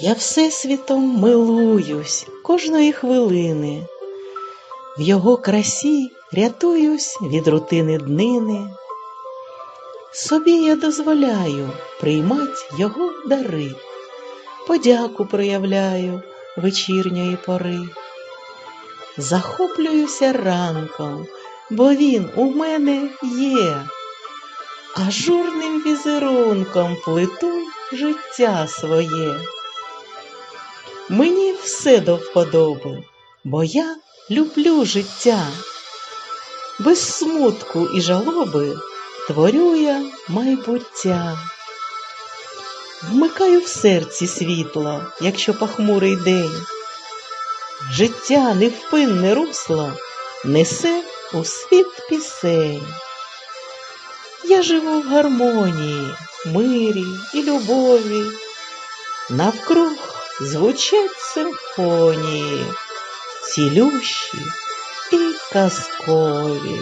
Я всесвітом милуюсь кожної хвилини, в його красі рятуюсь від рутини днини. Собі я дозволяю приймать його дари, подяку проявляю вечірньої пори. Захоплююся ранком, бо він у мене є, ажурним візерунком плиту життя своє. Мені все до вподоби, бо я люблю життя. Без смутку і жалоби творю я майбуття. Вмикаю в серці світло, якщо похмурий день. Життя невпинне русло несе у світ пісень. Я живу в гармонії, мирі і любові. Навкруг звучать симфонії, цілющі і казкові.